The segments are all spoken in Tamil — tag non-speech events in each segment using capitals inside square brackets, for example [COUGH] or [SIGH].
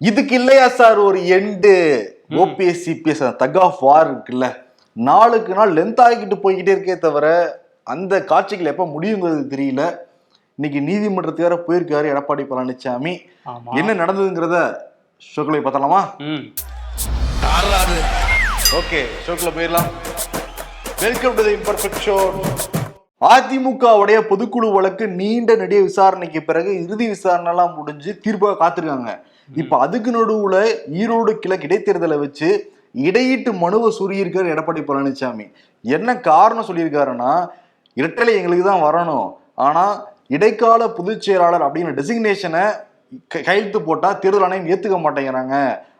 இதுக்கு இல்லையா சார் ஒரு end? OPS CPS tug of war இருக்குல்ல. நாளுக்கு நாள் லென்த் ஆகிக்கிட்டு போய்கிட்டே இருக்கே தவிர அந்த காட்சிகள் எப்ப முடியுங்கிறது தெரியல. இன்னைக்கு நீதிமன்றத்துக்கு வேற போயிருக்காரு எடப்பாடி பழனிசாமி என்ன நடந்ததுங்கிறத ஷோக்களை பார்த்தலாமா ம். ஓகே ஷோக்குள்ள போயிடலாம். Welcome to the imperfect show அதிமுகவுடைய பொதுக்குழு வழக்கு நீண்ட நெடிய விசாரணைக்கு பிறகு இறுதி விசாரணை எல்லாம் முடிஞ்சு தீர்ப்பாக காத்திருக்காங்க. இப்ப அதுக்கு நடுவுல ஈரோடு கிழக்கு இடைத்தேர்தலை வச்சு இடையீட்டு மனுவை சொல்லியிருக்காரு எடப்பாடி பழனிசாமி என்ன காரணம் சொல்லியிருக்காருன்னா இரட்டலை எங்களுக்கு தான் வரணும். ஆனா இடைக்கால பொதுச் செயலாளர் அப்படிங்கிற டெசிக்னேஷனை கையெழுத்து போட்டா தேர்தல் ஆணையம் ஏத்துக்க மாட்டேங்கிறாங்க.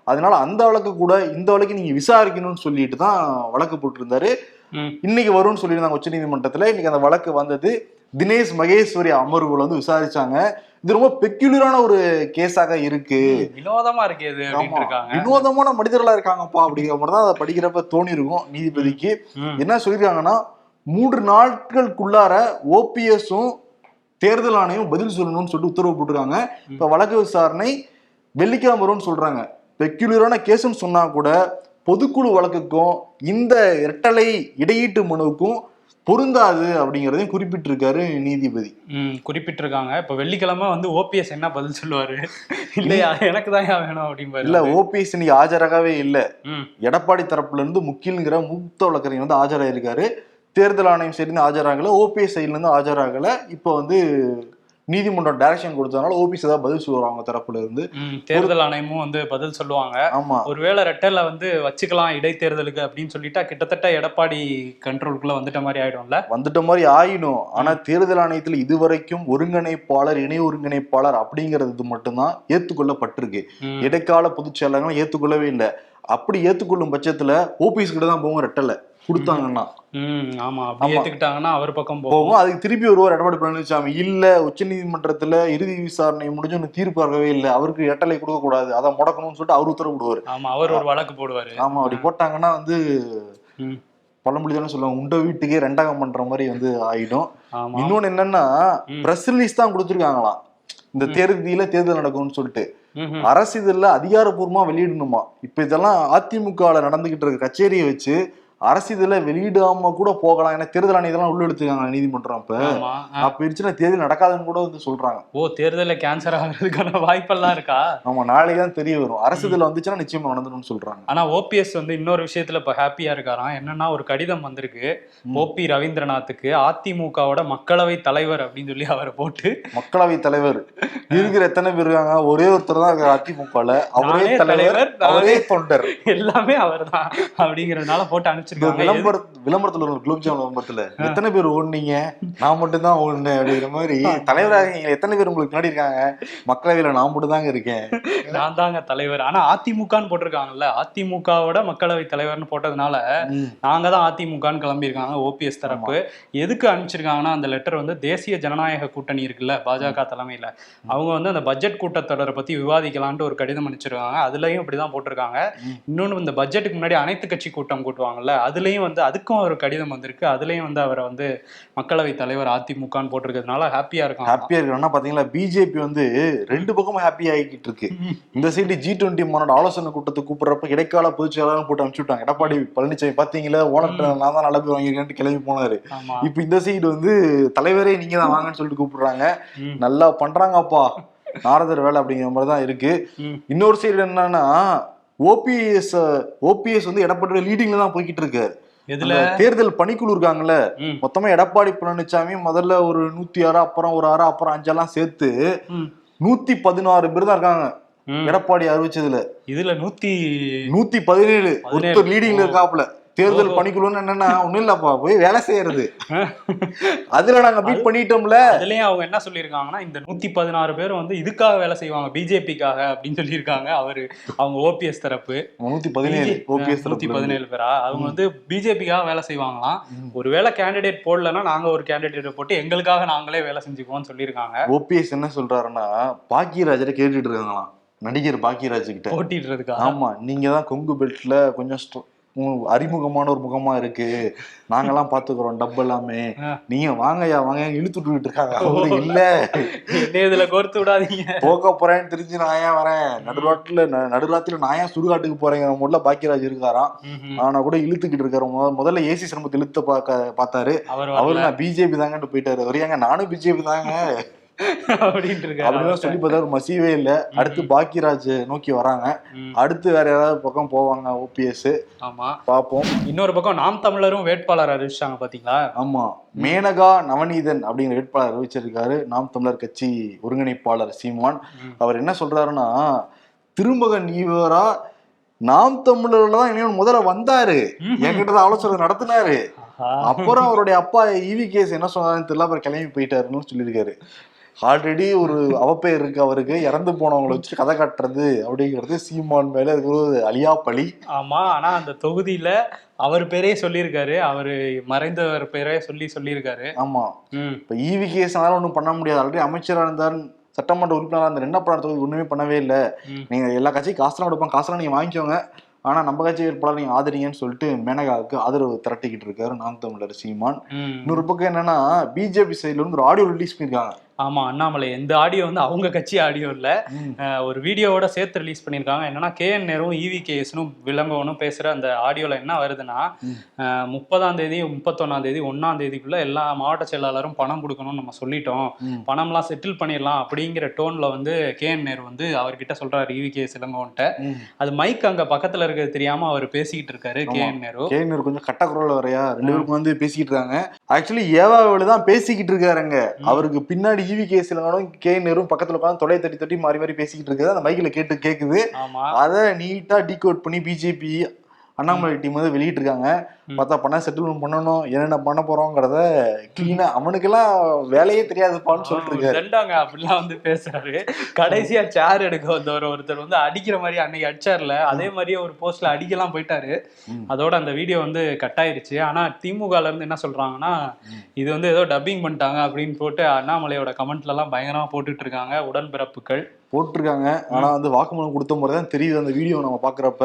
அதனால அந்த வழக்கு கூட இந்த வழக்கு நீங்க விசாரிக்கணும்னு சொல்லிட்டு தான் வழக்கு போட்டிருந்தாரு. இன்னைக்கு வரும்னு சொல்லியிருந்தாங்க உச்சநீதிமன்றத்துல. இன்னைக்கு அந்த வழக்கு வந்தது. தினேஷ் மகேஸ்வரி அமர்வுல வந்து விசாரிச்சாங்க. இது ரொம்ப பெக்யூலரான ஒரு கேஸாக இருக்கு. வினோதமா இருக்கு இது வினோதமான மனிதர்களா இருக்காங்கப்பா அப்படிங்கிற மாதிரி தான் அதை படிக்கிறப்ப தோணி இருக்கும் நீதிபதிக்கு. என்ன சொல்லியிருக்காங்கன்னா மூன்று நாட்களுக்குள்ளார ஓபிஎஸும் தேர்தல் ஆணையம் பதில் சொல்லணும்னு சொல்லிட்டு உத்தரவு போட்டிருக்காங்க. இப்ப வழக்கு விசாரணை வெள்ளிக்கிழமை வரும்னு சொல்றாங்க. பெக்யூலரான கேஸ்ன்னு சொன்னா கூட பொதுக்குழு வழக்குக்கும் இந்த இரட்டலை இடையீட்டு மனுவுக்கும் பொருந்தாது அப்படிங்கறதையும் குறிப்பிட்டிருக்காரு நீதிபதி. குறிப்பிட்டிருக்காங்க. இப்ப வெள்ளிக்கிழமை வந்து ஓபிஎஸ் என்ன பதில் சொல்லுவாரு? [LAUGHS] இல்லையா? எனக்கு தான் வேணும் அப்படிம்பாரு இல்ல ஓபிஎஸ் இன்னைக்கு ஆஜராகவே இல்ல. எடப்பாடி தரப்புல இருந்து முக்கியங்கிற மூத்த வழக்கறிஞர் வந்து ஆஜராயிருக்காரு. தேர்தல் ஆணையம் சைடு ஆஜராகல ஓபிஎஸ் சைட்ல இருந்து ஆஜராகல. இப்போ வந்து நீதிமன்றம் டைரக்ஷன் கொடுத்ததுனால ஓபிஎஸ் ஏதாவது பதில் சொல்லுவாங்க அவங்க தரப்புல இருந்து. தேர்தல் ஆணையமும் வந்து பதில் சொல்லுவாங்க. ஆமா. ஒருவேளை ரெட்டல வந்து வச்சுக்கலாம் இடைத்தேர்தலுக்கு அப்படின்னு சொல்லிட்டா கிட்டத்தட்ட எடப்பாடி கண்ட்ரோலுக்குள்ள வந்துட்ட மாதிரி ஆயிடும்ல? வந்துட்ட மாதிரி ஆயிடும். ஆனா தேர்தல் ஆணையத்துல இதுவரைக்கும் ஒருங்கிணைப்பாளர் இணை ஒருங்கிணைப்பாளர் அப்படிங்கிறது மட்டும்தான் ஏத்துக்கொள்ளப்பட்டிருக்கு. இடைக்கால பொதுச் செயலாளர்கள் ஏத்துக்கொள்ளவே இல்லை. அப்படி ஏத்துக்கொள்ளும் பட்சத்துல ஓபிஎஸ் கிட்ட தான் போகும் ரெட்டல கொடுத்தாங்கன்னா. ஆமா. அப்படி ஆமா. ஏத்துக்கிட்டாங்கன்னா அவர் பக்கம் போகும். அதுக்கு திருப்பி வருவார் எடப்பாடி பழனிசாமி இல்ல உச்சநீதிமன்றத்துல இறுதி விசாரணை முடிஞ்சு ஒண்ணு தீர்ப்பு வரவே இல்லை. அவருக்கு இரட்டலை கொடுக்க கூடாது. அதை முடக்கணும்னு சொல்லிட்டு அவர் உத்தரவு விடுவாரு ஆமா அவர் ஒரு வழக்கு போடுவாரு. ஆமா அப்படி போட்டாங்கன்னா வந்து. பழமொழி தானே சொல்லுவாங்க. உண்ட வீட்டுக்கே ரெண்டாகம் பண்ற மாதிரி வந்து ஆயிடும். இன்னொன்னு என்னன்னா. பிரஸ் ரிலீஸ் தான் கொடுத்துருக்காங்களாம் இந்த தேர்தல தேர்தல் நடக்கும்னு சொல்லிட்டு. அரசு இதுல அதிகாரப்பூர்வமா வெளியிடணுமா? இப்ப இதெல்லாம் அதிமுகல நடந்துகிட்டு இருக்க கச்சேரியை வச்சு அரசு இதுல வெளியிடாம கூட போகலாம். ஏன்னா தேர்தல் ஆணையத்தெல்லாம் உள்ள எடுத்துக்காங்க நீதிமன்றம் ஆ. அப்ப இருந்துச்சுன்னா தேர்தல் நடக்காதுன்னு கூட வந்து சொல்றாங்க. ஓ தேர்தல்ல கேன்சர் ஆகுறதுக்கான வாய்ப்பெல்லாம் இருக்கா? ஆமா நாளைக்கு தான் தெரிய வரும். அரசு இதுல வந்துச்சுன்னா நிச்சயமா நடந்துரும்னு சொல்றாங்க. ஆனா ஓபிஎஸ் வந்து இன்னொரு விஷயத்துல இப்ப ஹாப்பியா இருக்காராம். என்னன்னா ஒரு கடிதம் வந்திருக்கு. ஓபி ரவீந்திரநாத்துக்கு அதிமுகவோட மக்களவை தலைவர் அப்படின்னு சொல்லி அவரை போட்டு. மக்களவை தலைவர். இருக்கிற எத்தனை பேர் இருக்காங்க? ஒரே ஒருத்தர் தான் அதிமுகல. அவரே தலைவர் அவரே தொண்டர். எல்லாமே அவர்தான் அப்படிங்கறதுனால போட்டு அனுப்பிச்சிருக்காங்க விளம்பர விளம்பரத்துல ஒரு குலோப் ஜாமுன் விளம்பரத்துல எத்தனை பேர் ஓடுனீங்க? நான் மட்டும் தான் ஓடுனேன் அப்படிங்கிற மாதிரி தலைவராக நீங்க எத்தனை பேர் உங்களுக்கு முன்னாடி இருக்காங்க? மக்களவையில நான் மட்டும் தாங்க இருக்கேன். நான் தாங்க தலைவர். ஆனா அதிமுகன்னு போட்டிருக்காங்கல்ல அதிமுகவோட மக்களவை தலைவர்னு போட்டதுனால. நாங்க தான் அதிமுகன்னு கிளம்பியிருக்காங்க ஓபிஎஸ் தரப்பு. எதுக்கு அனுப்பிச்சிருக்காங்கன்னா அந்த லெட்டர் வந்து தேசிய ஜனநாயக கூட்டணி இருக்குல்ல பாஜக தலைமையில. அவங்க வந்து அந்த பட்ஜெட் கூட்டத்தொடரை பத்தி விவாதிக்கலான்ட்டு ஒரு கடிதம் அனுப்பிச்சிருக்காங்க. அதுலயும் இப்படிதான் போட்டிருக்காங்க. ம். இன்னொன்னு இந்த பட்ஜெட்டுக்கு முன்னாடி அனைத்து கட்சி கூட்டம் கூட்டுவாங்கல்ல அதுலயும் வந்து அதுக்கும் ஒரு கடிதம் வந்திருக்கு. அதுலயும் வந்து அவரை வந்து மக்களவை தலைவர் அதிமுகன்னு போட்டிருக்கிறதுனால ஹாப்பியா இருக்காங்க. ஹாப்பியா இருக்கணும்னா பாத்தீங்களா பிஜேபி வந்து ரெண்டு பக்கமும் ஹாப்பி ஆகிக்கிட்டு இருக்கு. [LAUGHS] இந்த சைடு ஜி டுவெண்ட்டி மாநாடு ஆலோசனை கூட்டத்தை கூப்பிடுறப்ப இடைக்கால பொதுச் செயலாளர் போட்டு அனுப்பிச்சு விட்டாங்க எடப்பாடி பழனிசாமி பாத்தீங்களா ஓனர் நான் தான் நல்ல பேர் வாங்கியிருக்கேன்ட்டு கிளம்பி போனாரு. இப்ப இந்த சைடு வந்து தலைவரே நீங்க தான் வாங்கன்னு சொல்லிட்டு கூப்பிடுறாங்க. நல்லா பண்றாங்கப்பா. [LAUGHS] நாரதர் வேலை அப்படிங்கிற மாதிரி தான் இருக்கு. இன்னொரு சைடு என்னன்னா ஓபிஎஸ் ஓபிஎஸ் வந்து எடப்பாடி லீடிங்ல தான் போய்கிட்டு இருக்கு எதுல அந்த தேர்தல் பணிக்குழு இருக்காங்கல்ல. மொத்தமா எடப்பாடி பழனிசாமி முதல்ல ஒரு நூத்தி ஆறு அப்புறம் ஒரு ஆறு அப்புறம் அஞ்செல்லாம் சேர்த்து. நூத்தி பதினாறு பேர் தான் இருக்காங்க. எடப்பாடி அறிவிச்சதுல இதுல நூத்தி நூத்தி பதினேழு ஒருத்தர் லீடிங்ல இருக்காப்புல தேர்தல். பணிக்குழுன்னு என்னன்னா ஒண்ணும் இல்லப்பா போய் வேலை செய்யறது. அதுல நாங்க பீட் பண்ணிட்டோம்ல. அதுலயும் அவங்க என்ன சொல்லியிருக்காங்கன்னா இந்த நூத்தி பதினாறு பேர் வந்து இதுக்காக வேலை செய்வாங்க பிஜேபிக்காக அப்படின்னு சொல்லியிருக்காங்க அவரு அவங்க ஓபிஎஸ் தரப்பு. நூத்தி பதினேழு ஓபிஎஸ் நூத்தி பதினேழு பேரா? அவங்க வந்து பிஜேபிக்காக வேலை செய்வாங்களாம். ஒருவேளை கேண்டிடேட் போடலன்னா நாங்க ஒரு கேண்டிடேட் போட்டு எங்களுக்காக நாங்களே வேலை செஞ்சுக்குவோம்னு சொல்லியிருக்காங்க. ஓபிஎஸ் என்ன சொல்றாருன்னா பாக்கியராஜரை கேட்டுட்டு இருக்காங்களாம். நடிகர் பாக்கியராஜ் கிட்ட போட்டிடுறதுக்காக. ஆமா நீங்க தான் கொங்கு பெல்ட்ல கொஞ்சம் அறிமுகமான ஒரு முகமா இருக்கு. நாங்கெல்லாம் பாத்துக்கிறோம் டப் எல்லாமே. நீங்க வாங்கய்யா வாங்க இழுத்து விட்டுக்கிட்டு இருக்காங்க. அவரு இல்ல. இதுல கோர்த்து விடாதீங்க. போக போறேன்னு தெரிஞ்சு நான் ஏன் வரேன்? நடுராட்டுல நடுராத்திரில நான் ஏன் சுடுகாட்டுக்கு போறேங்கிற முதல்ல பாக்கியராஜ் இருக்காராம். ஆனா கூட இழுத்துக்கிட்டு இருக்காரு. முத- முதல்ல ஏசி சிரமத்தை இழுத்த பார்க்க பார்த்தாரு. அவர் நான் பிஜேபி தாங்கன்னு போயிட்டாரு. அவர் ஏங்க நானும் பிஜேபி தாங்க. அப்படின்ட்டு அப்படிலாம் சொல்லி பார்த்தாரு மசியவே இல்ல. அடுத்து பாக்கியராஜ் நோக்கி வராங்க. அடுத்து வேற ஏதாவது பக்கம் போவாங்க ஓபிஎஸ் ஆமா. பார்ப்போம் இன்னொரு பக்கம் நாம் தமிழரும் வேட்பாளர் அறிவிச்சாங்க பாத்தீங்களா? ஆமா. மேனகா நவநீதன் அப்படிங்கிற வேட்பாளர் அறிவிச்சிருக்காரு. நாம் தமிழர் கட்சி ஒருங்கிணைப்பாளர் சீமான். அவர் என்ன சொல்றாருன்னா திருமகன் ஈவரா நாம் தமிழர்ல தான் இனிமேல் முதல்ல வந்தாரு. என்கிட்ட தான் ஆலோசனை நடத்தினாரு. அப்புறம் அவருடைய அப்பா ஈவி கேஸ் என்ன சொன்னாருன்னு தெரியல அப்புறம் கிளம்பி போயிட்டாருன்னு சொல்லியிருக்காரு. ஆல்ரெடி ஒரு அவப்பெயர் இருக்கு அவருக்கு. இறந்து போனவங்களை வச்சு கதை காட்டுறது அப்படிங்கிறது சீமான் மேல இருக்கிற ஒரு அழியா பழி ஆமா ஆனா அந்த தொகுதியில அவர் பேரே சொல்லியிருக்காரு. அவரு மறைந்தவர் பேரே சொல்லி சொல்லியிருக்காரு. ஆமா. இப்ப ஈவி கேஸ்னால ஒண்ணும் பண்ண முடியாது. ஆல்ரெடி அமைச்சரா இருந்தார். சட்டமன்ற உறுப்பினரா இருந்தார். என்ன பண்ண தொகுதி? ஒண்ணுமே பண்ணவே இல்லை. நீங்க எல்லா கட்சியும் காசுலாம் கொடுப்பாங்க. காசுலாம் நீங்க வாங்கிக்கோங்க. ஆனா நம்ம கட்சி வேட்பாளர் நீங்க ஆதரிங்கன்னு சொல்லிட்டு மேனகாவுக்கு ஆதரவு திரட்டிக்கிட்டு இருக்காரு நாம் தமிழர் சீமான் இன்னொரு பக்கம் என்னன்னா பிஜேபி சைடுல இருந்து ஒரு ஆடியோ ரிலீஸ் பண்ணிருக்காங்க ஆமா அண்ணாமலை இந்த ஆடியோ வந்து அவங்க கட்சி ஆடியோ இல்ல. ஒரு வீடியோவோட சேர்த்து ரிலீஸ் பண்ணியிருக்காங்க. என்னன்னா கே என் நேரும் இவி கேஎஸ்னும் விளம்பவனும் பேசுற அந்த ஆடியோல என்ன வருதுன்னா முப்பதாம் தேதி முப்பத்தொன்னாம் தேதி ஒன்னாம் தேதிக்குள்ள எல்லா மாவட்ட செயலாளரும் பணம் கொடுக்கணும்னு நம்ம சொல்லிட்டோம். பணம்லாம் செட்டில் பண்ணிடலாம் அப்படிங்கிற டோன்ல வந்து கே என் நேரு வந்து அவர்கிட்ட சொல்றாரு இவி கே இளங்கோன்ட்ட ம். அது மைக் அங்க பக்கத்துல இருக்கிறது தெரியாம அவர் பேசிக்கிட்டு இருக்காரு கே என் நேரு. கேனர் கொஞ்சம் கட்ட குரல் வரையா ரெண்டு பேருக்கும் வந்து பேசிக்கிட்டு இருக்காங்க. ஆக்சுவலி ஏவாவில் தான் பேசிக்கிட்டு இருக்காருங்க. அவருக்கு பின்னாடி ஈவி கேஸ் இலங்கனும் கே நேரும் பக்கத்துல உட்காந்து தொலை தட்டி தட்டி மாறி மாறி பேசிக்கிட்டு இருக்குது. அந்த மைக்ல கேட்டு கேக்குது. ஆமா. அதை நீட்டா டீகோட் பண்ணி பிஜேபி அண்ணாமலை டீம் வந்து வெளியிட்டு இருக்காங்க பார்த்தா பணம் செட்டில்மெண்ட் பண்ணணும் என்னென்ன பண்ண போறோங்கிறத கிளீனா அவனுக்கெல்லாம் வேலையே தெரியாதுப்பான்னு சொல்லிட்டு இருக்காரு. தண்டாங்க அப்படிலாம் வந்து பேசுறாரு. கடைசியா சேர் எடுக்க வந்தவர் ஒருத்தர் வந்து அடிக்கிற மாதிரி அன்னைக்கு அடிச்சார்ல அதே மாதிரியே ஒரு போஸ்ட்ல அடிக்கலாம் போயிட்டாரு. அதோட அந்த வீடியோ வந்து கட் ஆயிருச்சு. ஆனா திமுகல இருந்து என்ன சொல்றாங்கன்னா இது வந்து ஏதோ டப்பிங் பண்ணிட்டாங்க அப்படின்னு போட்டு அண்ணாமலையோட கமெண்ட்ல எல்லாம் பயங்கரமா போட்டுட்டு இருக்காங்க. உடன்பிறப்புகள். போட்டிருக்காங்க. ஆனா வந்து வாக்குமூலம் கொடுத்த முறை தான் தெரியுது அந்த வீடியோ நம்ம பாக்குறப்ப.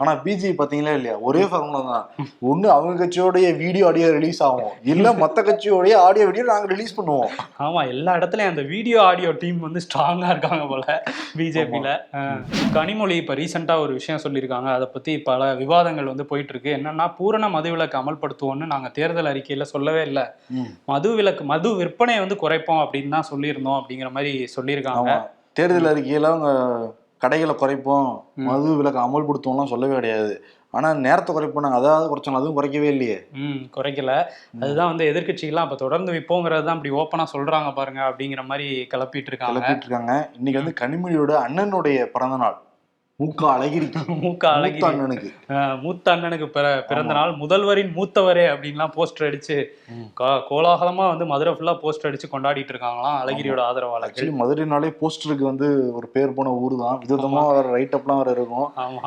ஆனா பிஜேபி பாத்தீங்களா இல்லையா? ஒரே ஃபார்முலா தான். ஒண்ணு அவங்க கட்சியோடைய வீடியோ ஆடியோ ரிலீஸ் ஆகும். இல்ல மத்த கட்சியோடைய ஆடியோ வீடியோ நாங்க ரிலீஸ் பண்ணுவோம். ஆமா எல்லா இடத்துலயும் அந்த வீடியோ ஆடியோ டீம் வந்து ஸ்ட்ராங்கா இருக்காங்க போல பிஜேபியில கனிமொழி இப்ப ரீசெண்டா ஒரு விஷயம் சொல்லியிருக்காங்க. அதை பத்தி பல விவாதங்கள் வந்து போயிட்டு இருக்கு என்னன்னா பூரண மதுவிலக்கு அமல்படுத்துவோம்னு நாங்க தேர்தல் அறிக்கையில சொல்லவே இல்லை. மது விலக்கு மது விற்பனையை வந்து குறைப்போம் அப்படின்னு தான் சொல்லியிருந்தோம் அப்படிங்கிற மாதிரி சொல்லியிருக்காங்க. தேர்தல் அறிக்கையில அவங்க கடைகளை குறைப்போம் மது விலக்கு அமல்படுத்துவோம்லாம் சொல்லவே கிடையாது. ஆனா நேரத்தை குறைப்போம் நாங்க. அதாவது குறைச்சோம் அதுவும் குறைக்கவே இல்லையே. ம் குறைக்கல. அதுதான் வந்து எதிர்க்கட்சிகள்லாம் அப்ப தொடர்ந்து விப்போங்கிறது தான் அப்படி ஓப்பனா சொல்றாங்க பாருங்க அப்படிங்கிற மாதிரி கிளப்பிட்டு இருக்காங்க. கிளப்பிட்டு இருக்காங்க. இன்னைக்கு வந்து கனிமொழியோட அண்ணனுடைய பிறந்த நாள் மூக்க அழகிரி. மூக்க அழகி மூத்த அண்ணனுக்கு மூத்த அண்ணனுக்கு பிற பிறந்த நாள் முதல்வரின் மூத்தவரே அப்படின்லாம் போஸ்டர் அடிச்சு கோலாகலமா வந்து மதுரை ஃபுல்லா போஸ்டர் அடிச்சு கொண்டாடிட்டு இருக்காங்களாம் அழகிரியோட ஆதரவாளர்கள். ஆக்சுவலி மதுரைனாலே போஸ்டருக்கு வந்து ஒரு பேர் போன ஊர் தான். விதவிதமா வேற ரைட் அப்லாம் வேற இருக்கும்.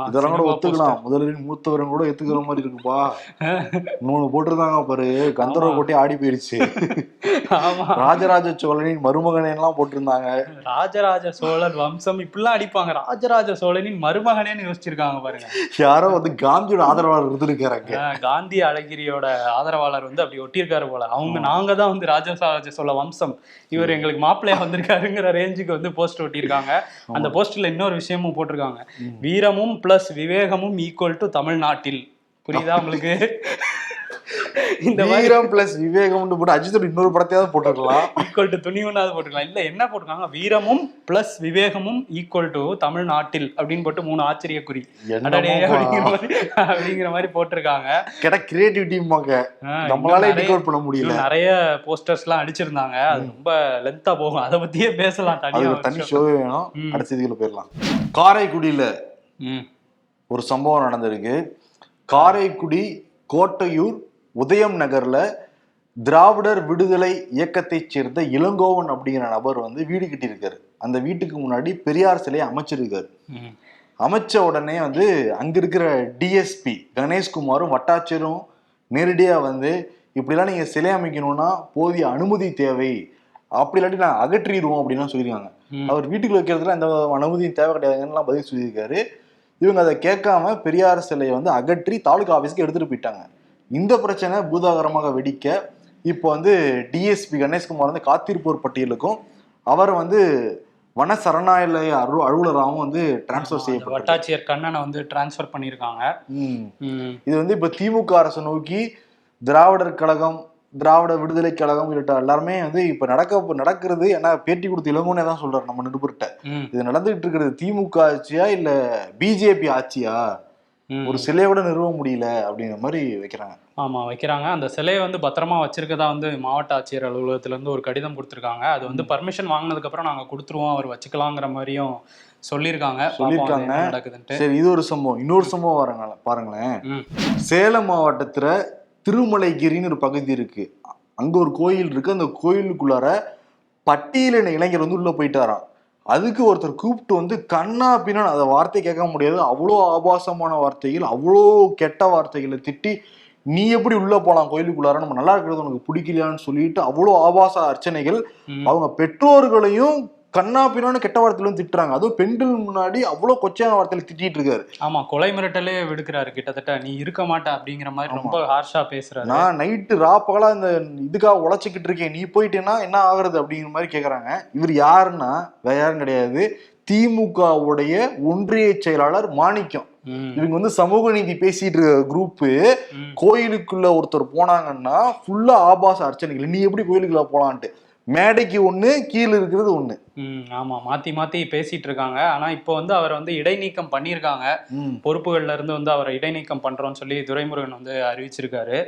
இதெல்லாம் கூட ஒத்துக்கலாம். முதலில் மூத்தவரும் கூட ஒத்துக்கிற மாதிரி இருக்குப்பா. [LAUGHS] இன்னொன்னு போட்டிருந்தாங்க பாரு. கந்தர்வ கோட்டை ஆடி போயிருச்சு. [LAUGHS] ராஜராஜ சோழனின் மருமகனை எல்லாம் போட்டிருந்தாங்க. ராஜராஜ சோழன் வம்சம் இப்படிலாம் அடிப்பாங்க. ராஜராஜ சோழனின் மருமகனேன்னு யோசிச்சிருக்காங்க பாருங்க. யாரோ வந்து காந்தியோட ஆதரவாளர் இருந்திருக்காங்க காந்தி அழகிரியோட ஆதரவாளர் வந்து அப்படி ஒட்டியிருக்காரு போல. அவங்க நாங்க தான் வந்து ராஜராஜ சோழ வம்சம். இவர் எங்களுக்கு மாப்பிள்ளையா வந்திருக்காருங்கிற ரேஞ்சுக்கு வந்து போஸ்ட் ஒட்டியிருக்காங்க. அந்த போஸ்ட்ல இன்னொரு விஷயமும் போட்டிருக்காங்க. வீரமும் பிளஸ் விவேகமும் ஈக்குவல் டு தமிழ்நாட்டில். புரியுதா உங்களுக்கு? இந்த வீரம் பிளஸ் விவேகம்னு போட்டு அஜித்தோட இன்னொரு படத்தையாவது போட்டிருக்கலாம். ஈக்குவல் டு துணிவுனாவது போட்டுக்கலாம். இல்ல என்ன போட்டிருக்காங்க? வீரமும் பிளஸ் விவேகமும் ஈக்குவல் டு தமிழ்நாட்டில் அப்படின்னு போட்டு மூணு ஆச்சரிய குறி. அப்படிங்கிற. மாதிரி போட்டிருக்காங்க. கேட்டா கிரியேட்டிவிட்டிம்பாங்க ஆஹ் நம்மளால டிகோட் பண்ண முடியல. நிறைய போஸ்டர்ஸ் எல்லாம் அடிச்சிருந்தாங்க. அது ரொம்ப லென்த்தா போகும். அதை பத்தியே பேசலாம் அது தனியா ஒரு தனி. ஷோவே வேணும். அடுத்த இதுல போயிடலாம். காரைக்குடியில ஒரு சம்பவம் நடந்திருக்கு. காரைக்குடி கோட்டையூர் உதயம் நகர்ல திராவிடர் விடுதலை இயக்கத்தைச் சேர்ந்த இளங்கோவன் அப்படிங்கிற நபர் வந்து வீடு கட்டியிருக்காரு. அந்த வீட்டுக்கு முன்னாடி பெரியார் சிலையை அமைச்சிருக்காரு. அமைச்ச உடனே வந்து அங்க இருக்கிற டிஎஸ்பி கணேஷ்குமாரும் வட்டாட்சியரும் நேரடியா வந்து இப்படிலாம் நீங்க சிலை அமைக்கணும்னா போதிய அனுமதி தேவை. அப்படி இல்லாட்டி நான் அகற்றிடுவோம் அப்படின்லாம் சொல்லியிருக்காங்க. அவர் வீட்டுக்குள்ள வைக்கிறதுல எந்த அனுமதியும் தேவை கிடையாதுன்னு பதில் சொல்லியிருக்காரு. இவங்க அதை கேட்காம பெரியார் சிலையை வந்து அகற்றி தாலுகா ஆஃபீஸ்க்கு எடுத்துட்டு போயிட்டாங்க. இந்த பிரச்சனை பூதாகரமாக வெடிக்க இப்போ வந்து டிஎஸ்பி கணேஷ்குமார் வந்து காத்திருப்போர் பட்டியலுக்கும் அவர் வந்து வன சரணாலய அரு அலுவலராகவும் வந்து டிரான்ஸ்ஃபர் செய்யப்பட்டார் வட்டாட்சியர் கண்ணனை வந்து டிரான்ஸ்ஃபர் பண்ணியிருக்காங்க. இது வந்து இப்ப திமுக அரசை நோக்கி திராவிடர் கழகம் திராவிட விடுதலை கழகம் உள்ளிட்ட எல்லாருமே வந்து இப்ப நடக்க நடக்கிறது ஏன்னா பேட்டி கொடுத்து இளங்கோனே தான் சொல்றாரு நம்ம நிருபர்கிட்ட இது நடந்துகிட்டு இருக்கிறது திமுக ஆட்சியா இல்ல பிஜேபி ஆட்சியா. ஒரு சிலையை கூட நிறுவ முடியல அப்படிங்கிற மாதிரி வைக்கிறாங்க. ஆமா வைக்கிறாங்க. அந்த சிலையை வந்து பத்திரமா வச்சிருக்கதா வந்து மாவட்ட ஆட்சியர் அலுவலகத்துல இருந்து ஒரு கடிதம் கொடுத்துருக்காங்க. அது வந்து பர்மிஷன் வாங்கினதுக்கு அப்புறம் நாங்க கொடுத்துருவோம். அவர் வச்சுக்கலாங்கிற மாதிரியும் சொல்லியிருக்காங்க. சொல்லியிருக்காங்க. நடக்குதுன்ட்டு. சரி இது ஒரு சம்பவம். இன்னொரு சம்பவம் வரங்க பாருங்களேன். சேலம் மாவட்டத்துல திருமலைகிரின்னு ஒரு பகுதி இருக்கு. அங்க ஒரு கோயில் இருக்கு. அந்த கோயிலுக்குள்ளார பட்டியலின இளைஞர் வந்து உள்ள போயிட்டாராம். அதுக்கு ஒருத்தர் கூப்பிட்டு வந்து கண்ணா பின்னா அந்த வார்த்தை கேட்க முடியாது அவ்வளோ ஆபாசமான வார்த்தைகள் அவ்வளோ கெட்ட வார்த்தைகளை திட்டி நீ எப்படி உள்ள போலாம் கோயிலுக்குள்ளார நம்ம நல்லா இருக்கிறது உனக்கு பிடிக்கலையான்னு சொல்லிட்டு அவ்வளோ ஆபாச அர்ச்சனைகள். அவங்க பெற்றோர்களையும் கண்ணா பின்னான்னு கெட்ட வார்த்தையிலும் திட்டுறாங்க. அதுவும் பெண்கள் முன்னாடி அவ்வளோ கொச்சையான வார்த்தையில திட்டிட்டு இருக்காரு. ஆமா கொலை மிரட்டலே விடுக்கிறாரு கிட்டத்தட்ட. நீ இருக்க மாட்ட அப்படிங்கிற மாதிரி ரொம்ப ஹார்ஷா பேசுறாரு. நான் நைட்டு ராப்பகலா இந்த இதுக்காக உழைச்சிக்கிட்டு இருக்கேன். நீ போயிட்டேன்னா என்ன ஆகுறது அப்படிங்கிற மாதிரி கேக்குறாங்க. இவர் யாருன்னா வேற யாரும் கிடையாது. திமுகவுடைய ஒன்றிய செயலாளர் மாணிக்கம். இவங்க வந்து சமூக நீதி பேசிட்டு இருக்க குரூப்பு. கோயிலுக்குள்ள ஒருத்தர் போனாங்கன்னா ஃபுல்லா ஆபாச அர்ச்சனைகள். நீ எப்படி கோயிலுக்குள்ள போலான்ட்டு. மேடைக்கு ஒண்ணு கீழே இருக்கிறது ஒண்ணு. ம், ஆமா மாத்தி மாத்தி பேசிட்டு இருக்காங்க ஆனா இப்போ வந்து அவர் வந்து இடைநீக்கம் பண்ணியிருக்காங்க. பொறுப்புகள்ல இருந்து வந்து அவரை இடைநீக்கம் பண்றோம்னு சொல்லி துரைமுருகன் வந்து அறிவிச்சிருக்காரு.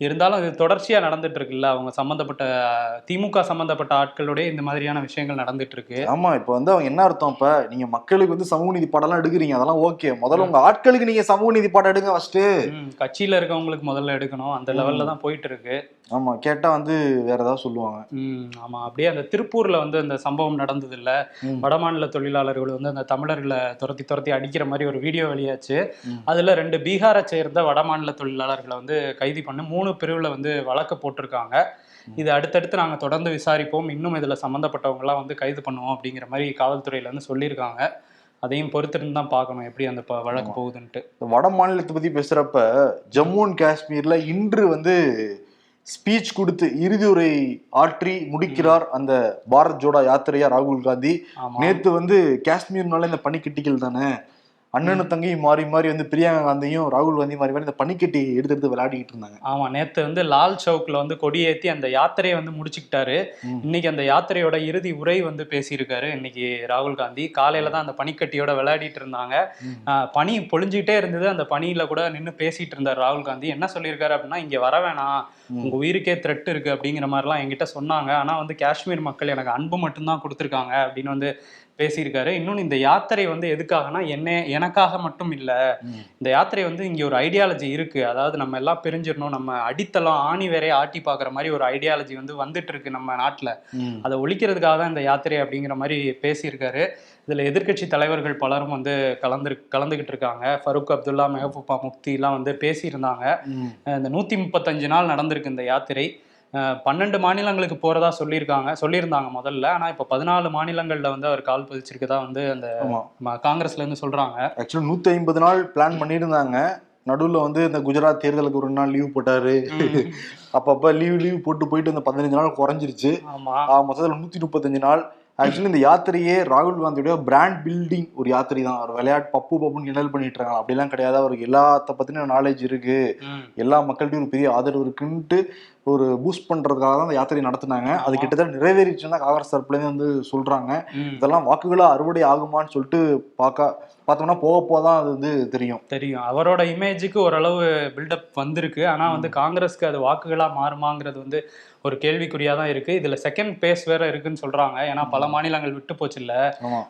இருந்தாலும் இது தொடர்ச்சியா நடந்துட்டு இருக்குல்ல அவங்க சம்பந்தப்பட்ட திமுக சம்பந்தப்பட்ட ஆட்களுடைய இந்த மாதிரியான விஷயங்கள் நடந்துட்டு இருக்கு ஆமா இப்ப வந்து அவங்க என்ன அர்த்தம் இப்ப? நீங்க மக்களுக்கு வந்து சமூக நீதி பாடம்லாம் எடுக்கிறீங்க. அதெல்லாம் ஓகே. முதல்ல உங்க ஆட்களுக்கு நீங்க சமூக நீதி பாடம் எடுங்க ஃபர்ஸ்ட் ம், கட்சியில இருக்கவங்களுக்கு முதல்ல எடுக்கணும். அந்த லெவல்ல தான் போயிட்டு இருக்கு ஆமா கேட்டா வந்து வேற ஏதாவது சொல்லுவாங்க. ஆமா அப்படியே அந்த திருப்பூர்ல வந்து அந்த சம்பவம் நடந்தது இல்ல. வடமாநில தொழிலாளர்கள் வந்து அந்த தமிழர்களை துரத்தி துரத்தி அடிக்கிற மாதிரி ஒரு வீடியோ வெளியாச்சு. அதுல ரெண்டு பீகாரை சேர்ந்த வடமாநில தொழிலாளர்களை வந்து கைது பண்ணி மூணு பிரிவுல வந்து வழக்கு போட்டிருக்காங்க. இது அடுத்தடுத்து நாங்க தொடர்ந்து விசாரிப்போம். இன்னும் இதுல சம்பந்தப்பட்டவங்க எல்லாம் வந்து கைது பண்ணுவோம் அப்படிங்கிற மாதிரி காவல்துறையில இருந்து சொல்லியிருக்காங்க. அதையும் பொறுத்திருந்து தான் பார்க்கணும். எப்படி அந்த வழக்கு போகுதுன்ட்டு. வட மாநிலத்தை பத்தி பேசுறப்ப ஜம்மு அண்ட் காஷ்மீர்ல இன்று வந்து ஸ்பீச் கொடுத்து இறுதி உரை ஆற்றி முடிக்கிறார் அந்த பாரத் ஜோடா யாத்திரையா ராகுல் காந்தி. நேத்து வந்து காஷ்மீர்னால இந்த பனிக்கட்டிகள் தானே? அண்ணனு தங்கையும் மாறி மாறி வந்து பிரியங்கா காந்தியும் ராகுல் காந்தி மாறி மாறி இந்த பனிக்கட்டி எடுத்து எடுத்து விளையாடிட்டு இருந்தாங்க. ஆமா நேத்து வந்து லால் சவுக்ல வந்து கொடியேத்தி அந்த யாத்திரையை வந்து முடிச்சுக்கிட்டாரு. இன்னைக்கு அந்த யாத்திரையோட இறுதி உரை வந்து பேசியிருக்காரு இன்னைக்கு ராகுல் காந்தி. காலையில தான் அந்த பனிக்கட்டியோட விளையாடிட்டு இருந்தாங்க. பனி பொழிஞ்சுக்கிட்டே இருந்தது. அந்த பனியில கூட நின்று பேசிட்டு இருந்தார் ராகுல் காந்தி. என்ன சொல்லியிருக்காரு அப்படின்னா இங்க வர வேணாம். உங்க உயிருக்கே த்ரெட் இருக்கு அப்படிங்கிற மாதிரிலாம் என்கிட்ட சொன்னாங்க. ஆனா வந்து காஷ்மீர் மக்கள் எனக்கு அன்பு மட்டும்தான் கொடுத்துருக்காங்க அப்படின்னு வந்து பேசியிருக்காரு. இன்னொன்று இந்த யாத்திரை வந்து எதுக்காகனா என்ன எனக்காக மட்டும் இல்லை. இந்த யாத்திரை வந்து இங்கே ஒரு ஐடியாலஜி இருக்கு. அதாவது நம்ம எல்லாம் பிரிஞ்சிடணும். நம்ம அடித்தளம் ஆணி வேறே ஆட்டி பார்க்குற மாதிரி ஒரு ஐடியாலஜி வந்து வந்துட்டு இருக்கு நம்ம நாட்டில். அதை ஒழிக்கிறதுக்காக தான் இந்த யாத்திரை அப்படிங்கிற மாதிரி பேசியிருக்காரு. இதில் எதிர்க்கட்சி தலைவர்கள் பலரும் வந்து கலந்து கலந்துக்கிட்டு இருக்காங்க. ஃபரூக் அப்துல்லா மெஹபூபா முக்திலாம் வந்து பேசியிருந்தாங்க. இந்த நூற்றி முப்பத்தஞ்சு நாள் நடந்திருக்கு இந்த யாத்திரை. பன்னெண்டு மாநிலங்களுக்கு போறதா சொல்லியிருக்காங்க சொல்லியிருந்தாங்க முதல்ல. ஆனால் இப்போ பதினாலு மாநிலங்களில் வந்து அவர் கால் பதிச்சிருக்கதா வந்து அந்த ஆமா. ம- காங்கிரஸ்ல இருந்து சொல்றாங்க. ஆக்சுவலி நூத்தி ஐம்பது நாள் பிளான் பண்ணியிருந்தாங்க. நடுவுல வந்து இந்த குஜராத் தேர்தலுக்கு ஒரு நாள் லீவ் போட்டாரு. அப்பப்ப லீவ் லீவ் போட்டு போயிட்டு அந்த பதினஞ்சு நாள் குறைஞ்சிருச்சு. ஆமா. ஆஹ் மொத்தத்துல நூத்தி முப்பத்தஞ்சு நாள் ஆக்சுவலி இந்த யாத்திரையே ராகுல் காந்தியோட பிராண்ட் பில்டிங் ஒரு யாத்திரை தான். அவர் விளையாட்டு பப்பு பப்புன்னு கிண்டல் பண்ணிட்டு இருக்காங்க. அப்படிலாம் கிடையாது. அவருக்கு எல்லாத்த பத்தின நாலேஜ் இருக்கு. எல்லா மக்கள்கிட்டயும் ஒரு பெரிய ஆதரவு இருக்குன்ட்டு ஒரு பூஸ்ட் பண்றதுக்காக தான் அந்த யாத்திரை நடத்துனாங்க. அது. கிட்டத்தட்ட நிறைவேறிச்சுன்னு காங்கிரஸ் தரப்புலேருந்து வந்து சொல்றாங்க. இதெல்லாம் வாக்குகளா அறுவடை ஆகுமான்னு சொல்லிட்டு பார்க்க பார்த்தோம்னா போக தான் அது வந்து தெரியும். தெரியும். அவரோட இமேஜுக்கு ஓரளவு பில்டப் வந்திருக்கு. ஆனா வந்து காங்கிரஸ்க்கு அது வாக்குகளா மாறுமாங்கிறது வந்து ஒரு கேள்விக்குறியா தான் இருக்கு. இதுல செகண்ட் பேஸ் வேற இருக்குன்னு சொல்றாங்க. ஏன்னா பல மாநிலங்கள் விட்டு போச்சு இல்ல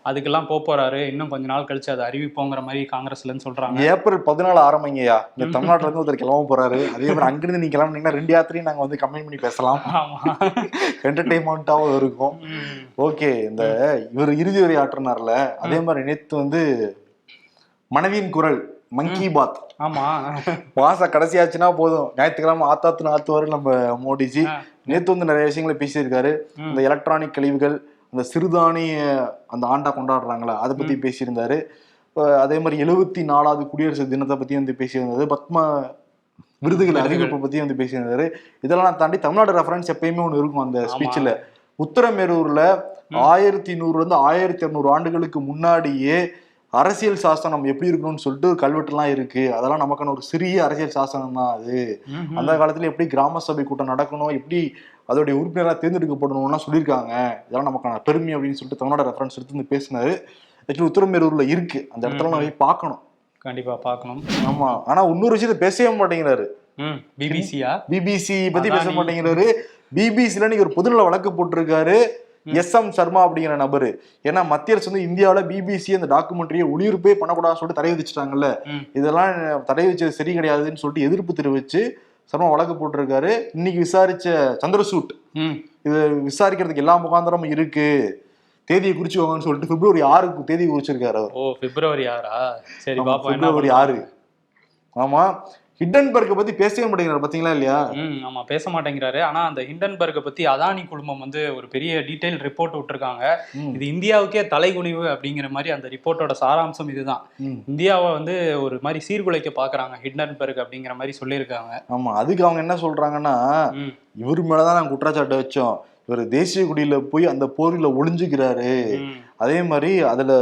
அதுக்கெல்லாம் போறாரு. இன்னும் கொஞ்ச நாள் கழிச்சு அதை அறிவிப்போங்கிற மாதிரி காங்கிரஸ்லன்னு சொல்றாங்க. ஏப்ரல் பதினாலு ஆரம்பிங்கய்யா. இங்க தமிழ்நாட்டுல இருந்து ஒருத்தர் கிளம்ப போறாரு. அதே மாதிரி அங்கிருந்து நீங்க கிளம்புனீங்கன்னா ரெண்டு யாத்திரையும் நாங்க வந்து கம்பைன் பண்ணி பேசலாம். ஆமா. என்டர்டைன்மெண்ட்டாவும் இருக்கும். ஓகே இந்த இவர் இறுதி வரை ஆற்றினார்ல. அதே மாதிரி நேத்து வந்து மனதின் குரல் மங்கி பாத் ஆமா. மாசம் கடைசியாச்சுன்னா போதும். ஞாயிற்றுக்கிழமை ஆத்தாத்துன்னு ஆத்துவாரு நம்ம மோடிஜி. நேத்து வந்து நிறைய விஷயங்களை பேசியிருக்காரு. இந்த எலக்ட்ரானிக் கழிவுகள் அந்த சிறுதானிய அந்த ஆண்டா கொண்டாடுறாங்களா அதை பத்தி பேசியிருந்தாரு. அதே மாதிரி எழுபத்தி நாலாவது குடியரசு தினத்தை பத்தி வந்து பேசியிருந்தது பத்ம விருதுகள். அறிவிப்பை பத்தி வந்து பேசியிருந்தாரு. இதெல்லாம் தாண்டி தமிழ்நாடு ரெஃபரன்ஸ் எப்பயுமே ஒன்று இருக்கும் அந்த ஸ்பீச்ல உத்தரமேரூர்ல ஆயிரத்தி நூறுல இருந்து ஆயிரத்தி இருநூறு ஆண்டுகளுக்கு முன்னாடியே அரசியல் சாசனம் எப்படி இருக்கணும்னு சொல்லிட்டு கல்வெட்டுலாம் இருக்கு. அதெல்லாம் நமக்கான ஒரு சிறிய அரசியல் சாசனம் தான் அது. அந்த காலத்துல எப்படி கிராம சபை கூட்டம் நடக்கணும் எப்படி அதோடைய உறுப்பினராக தேர்ந்தெடுக்கப்படணும்லாம் சொல்லியிருக்காங்க. இதெல்லாம் நமக்கான பெருமை அப்படின்னு சொல்லிட்டு தமிழ்நாடு ரெஃபரன்ஸ் எடுத்து வந்து பேசினாரு ஆக்சுவலி உத்தரமேரூர்ல இருக்கு. அந்த இடத்துல நம்ம போய் பார்க்கணும். கண்டிப்பா பார்க்கணும். ஆமா. ஆனா இன்னொரு விஷயத்த பேசவே மாட்டேங்கிறாரு. பிபிசியா பிபிசி பத்தி பேச. மாட்டேங்கிறாரு. பிபிசில நீங்க ஒரு பொதுநல வழக்கு போட்டிருக்காரு. எஸ் எம் சர்மா அப்படிங்கிற நபரு. ஏன்னா மத்திய அரசு வந்து இந்தியாவுல பிபிசி அந்த டாக்குமெண்ட்ரியை ஒளிபரப்பே பண்ணக்கூடாதுன்னு சொல்லிட்டு தடை விதிச்சிட்டாங்கல்ல. இதெல்லாம் தடை வச்சது சரி கிடையாதுன்னு சொல்லிட்டு எதிர்ப்பு தெரிவிச்சு சர்மா வழக்கு போட்டிருக்காரு. இன்னைக்கு விசாரிச்ச சந்திரசூட். இது விசாரிக்கிறதுக்கு எல்லா முகாந்திரமும் இருக்கு. தேதியை குறிச்சுக்கோங்கன்னு சொல்லிட்டு பிப்ரவரி ஆறுக்கு தேதி குறிச்சிருக்காரு அவர். ஓ பிப்ரவரி ஆறா? சரி பிப்ரவரி ஆறு. ஆமா ஹிட்டன்பர்க்கை பத்தி பேசவே மாட்டேங்கிறாரு பாத்தீங்களா இல்லையா? ம் ஆமா பேச மாட்டேங்கிறாரு. ஆனா அந்த ஹிண்டன்பர்க்கை பத்தி அதானி குழுமம் வந்து ஒரு பெரிய டீடைல் ரிப்போர்ட் விட்டுருக்காங்க. இது இந்தியாவுக்கே தலைகுனிவு அப்படிங்கிற மாதிரி அந்த ரிப்போர்ட்டோட சாராம்சம் இதுதான். இந்தியாவை வந்து ஒரு மாதிரி சீர்குலைக்க பாக்குறாங்க ஹிண்டன்பர்க் அப்படிங்கிற மாதிரி சொல்லியிருக்காங்க. ஆமா அதுக்கு அவங்க என்ன சொல்றாங்கன்னா இவர் மேலதான் நாங்க குற்றச்சாட்டு வச்சோம். இவர் தேசிய குடியில போய் அந்த போரில் ஒளிஞ்சுக்கிறாரு. அதே மாதிரி அதுல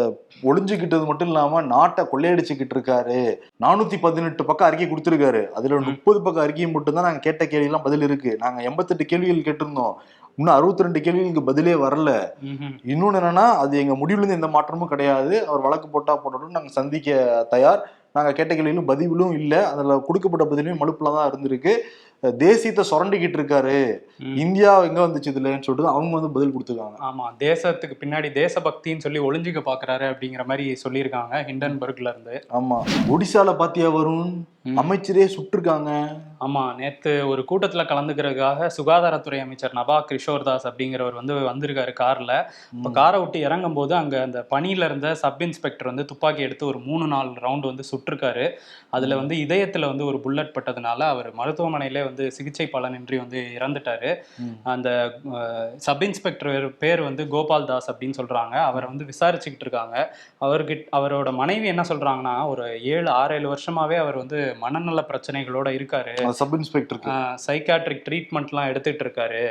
ஒளிஞ்சுக்கிட்டது மட்டும் இல்லாம நாட்டை கொள்ளையடிச்சுக்கிட்டு இருக்காரு நானூத்தி பதினெட்டு பக்கம் அறிக்கை கொடுத்திருக்காரு. அதுல முப்பது பக்கம் அறிக்கை மட்டும்தான் நாங்க கேட்ட கேள்வி எல்லாம் பதில் இருக்கு. நாங்க எண்பத்தெட்டு கேள்விகள் கேட்டிருந்தோம். இன்னும் அறுபத்தி ரெண்டு கேள்விகளுக்கு பதிலே வரல. ம்ஹும். இன்னொன்னு என்னன்னா அது எங்க முடிவுல இருந்து எந்த மாற்றமும் கிடையாது. அவர் வழக்கு போட்டா போட்டோம் நாங்க சந்திக்க தயார். நாங்க கேட்ட கேள்வியிலும் பதிலும் இல்ல. அதுல கொடுக்கப்பட்ட பதிலும் மலுப்புல தான் இருந்திருக்கு. தேசியத்தை சுரண்டிக்கிட்டு இருக்காரு. இந்தியா எங்க வந்துச்சு இதுலன்னு சொல்லிட்டு அவங்க வந்து பதில் கொடுத்துருக்காங்க ஆமா தேசத்துக்கு பின்னாடி தேசபக்தின்னு சொல்லி ஒளிஞ்சுக்க பாக்குறாரு அப்படிங்கிற மாதிரி சொல்லியிருக்காங்க ஹிண்டன்பர்க்ல இருந்து ஆமா ஒடிசால பாத்தியா வருண் ம். அமைச்சரே சுட்டிருக்காங்க. ஆமா நேத்து ஒரு கூட்டத்துல கலந்துக்கிறதுக்காக சுகாதாரத்துறை அமைச்சர் நபா கிஷோர் தாஸ் அப்படிங்கிறவர் வந்து வந்திருக்காரு கார்ல. இப்ப காரை விட்டு இறங்கும் போது அங்க அந்த பணியில இருந்த சப் இன்ஸ்பெக்டர் வந்து துப்பாக்கி எடுத்து ஒரு மூணு நாலு ரவுண்ட் வந்து சுட்டிருக்காரு. அதுல வந்து இதயத்துல வந்து ஒரு புல்லட் பட்டதுனால அவர் மருத்துவமனையிலே வந்து சிகிச்சை பலனின்றி வந்து இறந்துட்டாரு. அந்த சப் இன்ஸ்பெக்டர் பேர் வந்து கோபால் தாஸ் அப்படின்னு சொல்றாங்க. அவரை வந்து விசாரிச்சுக்கிட்டு இருக்காங்க. அவர்கிட்ட அவரோட மனைவி என்ன சொல்றாங்கன்னா ஒரு ஏழு ஆறு ஏழு வருஷமாவே அவர் வந்து மனநல பிரச்சனைகளோட இருக்காரு. சப் இன்ஸ்பெக்டருக்கு. சைக்காட்ரிக் ட்ரீட்மெண்ட்லாம் எடுத்துட்டு இருக்காரு.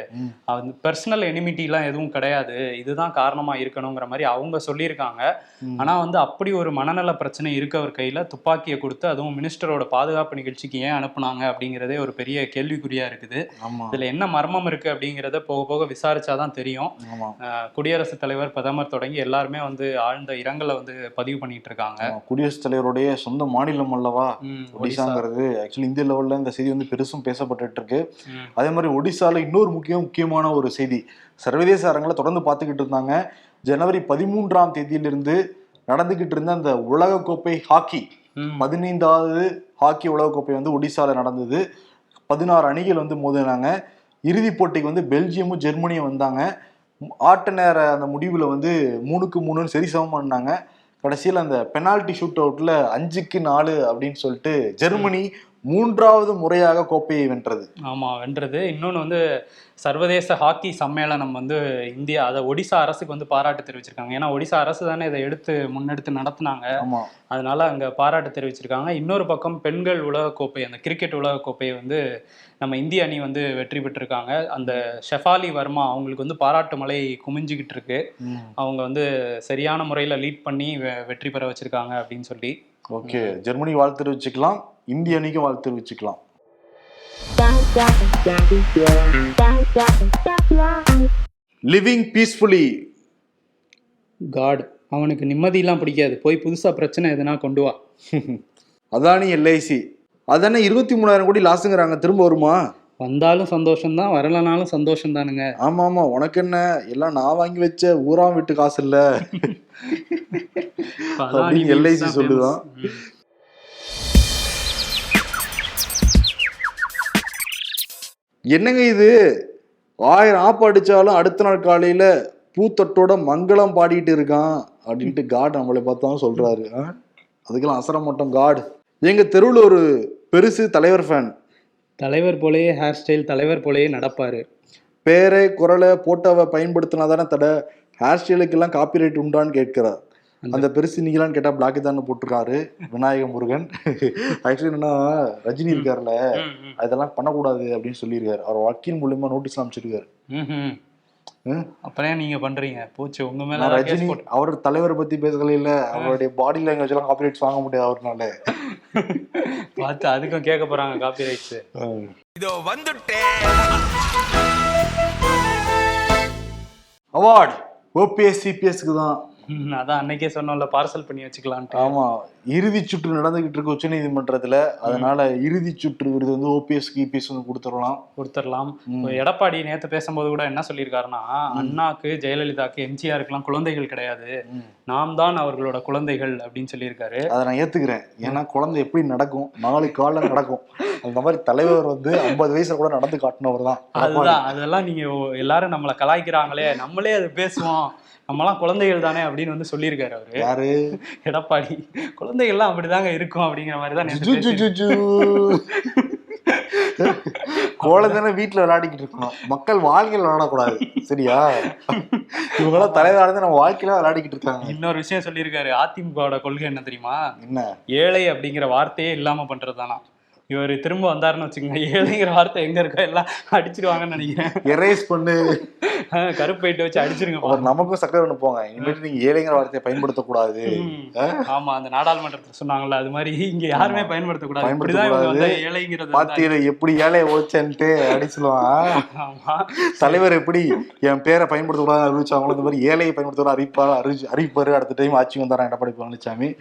அந்த பர்சனல் எனிமிட்டிலாம் எதுவும் கிடையாது. இதுதான் காரணமா இருக்கணுங்கிற மாதிரி அவங்க சொல்லியிருக்காங்க. ஆனா வந்து அப்படி ஒரு மனநல பிரச்சனை இருக்கவர் கையில. துப்பாக்கியை கொடுத்து அதுவும் மினிஸ்டரோட பாதுகாப்பு நிகழ்ச்சிக்கு ஏன் அனுப்புனாங்க அப்படிங்கிறதே ஒரு பெரிய கேள்விக்குறியா இருக்குது. இதுல என்ன மர்மம் இருக்கு அப்படிங்கிறத போக போக விசாரிச்சாதான் தெரியும். குடியரசுத் தலைவர் பிரதமர் தொடங்கி எல்லாருமே வந்து ஆழ்ந்த இரங்கலை வந்து பதிவு பண்ணிட்டு இருக்காங்க. குடியரசுத் தலைவருடைய சொந்த மாநிலம் அல்லவா? ஒடிசாங்கிறது ஆக்சுவலி இந்திய லெவல்ல இந்த செய்தி வந்து பெருசும் பேசப்பட்டுட்டு இருக்கு அதே மாதிரி ஒடிசால இன்னொரு முக்கிய முக்கியமான ஒரு செய்தி. சர்வதேச அரங்களை தொடர்ந்து பார்த்துக்கிட்டு இருந்தாங்க. ஜனவரி பதிமூன்றாம் தேதியிலிருந்து நடந்துகிட்டு இருந்த அந்த உலகக்கோப்பை ஹாக்கி பதினைந்தாவது ஹாக்கி உலகக்கோப்பை வந்து ஒடிசால நடந்தது. பதினாறு அணிகள் வந்து மோதினாங்க. இறுதிப் போட்டிக்கு வந்து பெல்ஜியமும் ஜெர்மனியும் வந்தாங்க. ஆட்ட நேர அந்த முடிவுல வந்து மூணுக்கு மூணுன்னு சரி சமம் பண்ணாங்க. கடைசியில் அந்த பெனால்டி ஷூட் அவுட்ல அஞ்சுக்கு நாலு அப்படின்னு சொல்லிட்டு ஜெர்மனி மூன்றாவது முறையாக கோப்பையை வென்றது. ஆமா வென்றது. இன்னொன்னு வந்து சர்வதேச ஹாக்கி சம்மேளனம் வந்து இந்தியா அதை ஒடிசா அரசுக்கு வந்து பாராட்டு தெரிவிச்சிருக்காங்க. ஏன்னா ஒடிசா அரசு தானே இதை எடுத்து முன்னெடுத்து நடத்துனாங்க. அதனால அங்க பாராட்டு தெரிவிச்சிருக்காங்க. இன்னொரு பக்கம் பெண்கள் உலகக்கோப்பை அந்த கிரிக்கெட் உலகக்கோப்பையை வந்து நம்ம இந்திய அணி வந்து வெற்றி பெற்றிருக்காங்க. அந்த ஷெஃபாலி வர்மா அவங்களுக்கு வந்து பாராட்டு மலை குமிஞ்சுக்கிட்டு இருக்கு. அவங்க வந்து சரியான முறையில் லீட் பண்ணி வெற்றி பெற வச்சிருக்காங்க அப்படின்னு சொல்லி. ஓகே ஜெர்மனி வாழ்த்து தெரிவிச்சுக்கலாம் இந்திய அணிக்கும் வாழ்த்து தெரிவிச்சுக்கலாம். லிவிங் பீஸ்ஃபுல்லி காட் அவனுக்கு நிம்மதியெல்லாம் பிடிக்காது. போய் புதுசா பிரச்சனை எதுனா கொண்டு வா. [LAUGHS] அதானி எல்ஐசி. அதானே இருபத்தி மூணாயிரம் கோடி லாஸுங்கிறாங்க திரும்ப வருமா? வந்தாலும் சந்தோஷம்தான் வரலனாலும் சந்தோஷம் தானுங்க ஆமா ஆமா உனக்கு என்ன? எல்லாம் நான் வாங்கி வச்ச ஊராம் வீட்டு காசு இல்ல. [LAUGHS] அப்படின்னு LIC சொல்லுதான். என்னங்க இது? ஆயிரம் ஆப்பு அடிச்சாலும் அடுத்த நாள் காலையில பூத்தட்டோட மங்களம் பாடிட்டு இருக்கான் அப்படின்ட்டு காட் நம்மளை பார்த்தாலும் சொல்றாரு? அதுக்கெல்லாம் அசர மாட்டோம் காட் எங்க தெருவுல ஒரு பெருசு தலைவர் ஃபேன் தலைவர் போலயே ஹேர் ஸ்டைல் தலைவர் போலயே நடப்பாரு. பேரை குரலை போட்டோவை பயன்படுத்தினா தானே தடை. ஹேர் ஸ்டைலுக்கெல்லாம் காப்பிரைட் உண்டான்னு கேட்கிறார். அந்த பெருசு நீங்களான்னு கேட்டா பிளாக் தான் போட்டிருக்காரு விநாயக முருகன். ஆக்சுவலி என்னன்னா ரஜினி ம். அதெல்லாம் பண்ணக்கூடாது அப்படின்னு சொல்லியிருக்காரு. அவர் வக்கீல் மூலியமா நோட்டீஸ் அமைச்சிருக்காரு. அப்புறம் ஏன் நீங்க பண்றீங்க. போச்சு உங்க மேல ரஜினி அவர் தலைவரை பத்தி பேசல இல்ல. அவருடைய பாடி லாங்குவேஜ் எல்லாம் காப்பிரைட்ஸ் வாங்க முடியாது அவர்னால. பார்த்து அதுக்கும் கேட்க போறாங்க காப்பி ரைட்ஸ் இதோ வந்துட்டேன். அவார்ட் ஓபிஎஸ் சிபிஎஸ்க்கு தான் அதான் அன்னைக்கே சொன்னோம்ல பார்சல் பண்ணி வச்சுக்கலான்ட்டு. ஆமா இறுதி சுற்று நடந்துகிட்டு இருக்கு உச்ச நீதிமன்றத்துல அதனால இறுதி சுற்று விருது வந்து ஓபிஎஸ் இபிஎஸ் வந்து கொடுத்துடலாம். கொடுத்துடலாம். எடப்பாடி நேத்து பேசும்போது கூட என்ன சொல்லியிருக்காருன்னா அண்ணாக்கு ஜெயலலிதாக்கு எம்ஜிஆருக்குலாம் குழந்தைகள் கிடையாது. நாம் தான் அவர்களோட குழந்தைகள் அப்படின்னு சொல்லியிருக்காரு. அதை நான் ஏத்துக்கிறேன். ஏன்னா குழந்தை எப்படி நடக்கும்? நாலு காலம் நடக்கும். அந்த மாதிரி தலைவர் வந்து ஐம்பது வயசுல கூட நடந்து காட்டினவர் தான். அதுதான். அதெல்லாம் நீங்க எல்லாரும் நம்மளை கலாய்க்கிறாங்களே. நம்மளே அது பேசுவோம். நம்மலாம் குழந்தைகள் தானே அப்படின்னு வந்து சொல்லியிருக்காரு அவரு. யாரு? எடப்பாடி. குழந்தைகள்லாம் அப்படிதாங்க இருக்கும் அப்படிங்கிற மாதிரி தான். குழந்தைன வீட்டுல விளையாடிக்கிட்டு இருக்கணும். மக்கள் வாழ்க்கையில விளையாடக்கூடாது. சரியா? இவங்கெல்லாம் தலைவராக நம்ம வாழ்க்கையில விளையாடிக்கிட்டு இருக்காங்க. இன்னொரு விஷயம் சொல்லியிருக்காரு. அதிமுகவோட கொள்கை என்ன தெரியுமா? என்ன? ஏழை அப்படிங்கிற வார்த்தையே இல்லாம பண்றதுதானா இவர் திரும்ப வந்தாருன்னு வச்சுக்கோங்க. [LAUGHS] ஏழைங்கிற வார்த்தை எங்க இருக்கோ எல்லாம் அடிச்சிருவாங்கன்னு நினைக்கிறேன். எரேஸ் பண்ணு. கருப்பைட்டு வச்சு அடிச்சிருங்க அவர் நமக்கும் சக்கரை ஒண்ணு போங்க. இனிமேட்டு நீங்க ஏழைங்கிற வார்த்தையை பயன்படுத்தக்கூடாது. ஆமா அந்த நாடாளுமன்றத்துல சொன்னாங்கல்ல அது மாதிரி இங்க யாருமே பயன்படுத்தக்கூடாது. வந்து ஏழைங்கிறது பாத்தீங்க எப்படி ஏழையை ஓச்சன்ட்டு அடி சொல்லுவான். ஆமா. தலைவர் எப்படி என் பேரை பயன்படுத்தக்கூடாது அறிவிச்சாங்களோ இந்த மாதிரி ஏழையை பயன்படுத்தக்கூடாது அறிவிப்பாரு அறிவிச்சு அறிவிப்பாரு. அடுத்த டைம் ஆட்சி வந்தாரா எடப்பாடி பழனிசாமி.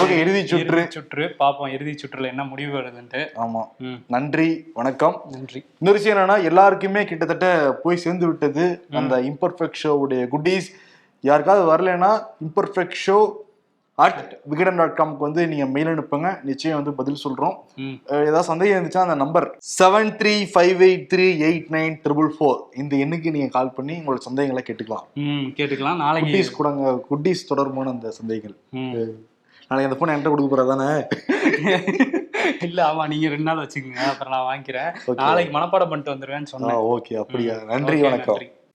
ஓகே இறுதி சுற்று. சுற்று. பாப்போம் இறுதி சுற்றுல என்ன முடிவு வருதுன்ட்டு. ஆமா. நன்றி வணக்கம். நன்றி. இன்னொரு விஷயம் என்னன்னா எல்லாருக்குமே கிட்டத்தட்ட போய் சேர்ந்து விட்டது அந்த இம்பர்ஃபெக்ட் ஷோவுடைய குட்டீஸ் யாருக்காவது வரலைன்னா imperfect show at Vikatan dot காம்க்கு வந்து நீங்க மெயில் அனுப்புங்க. நிச்சயம் வந்து பதில் சொல்றோம். ஏதாவது சந்தேகம் இருந்துச்சுன்னா அந்த number seven three five eight three eight nine triple four இந்த எண்ணுக்கு நீங்க கால் பண்ணி உங்களோட சந்தேகங்களை கேட்டுக்கலாம். கேட்டுக்கலாம். நாளைக்கு குட்டீஸ் கூட குட்டீஸ் தொடர்பான அந்த சந்தேகங்கள். நாளைக்கு அந்த போன் என்கிட்ட கொடுக்க போறதானே [LAUGHS] இல்ல ஆமா நீங்க ரெண்டு நாள் வச்சுக்கோங்க. அப்புறம் நான் வாங்கிக்கிறேன். நாளைக்கு மனப்பாடம் பண்ணிட்டு வந்துருவேன்னு சொன்னேன். ஓகே அப்படியா? நன்றி வணக்கம்.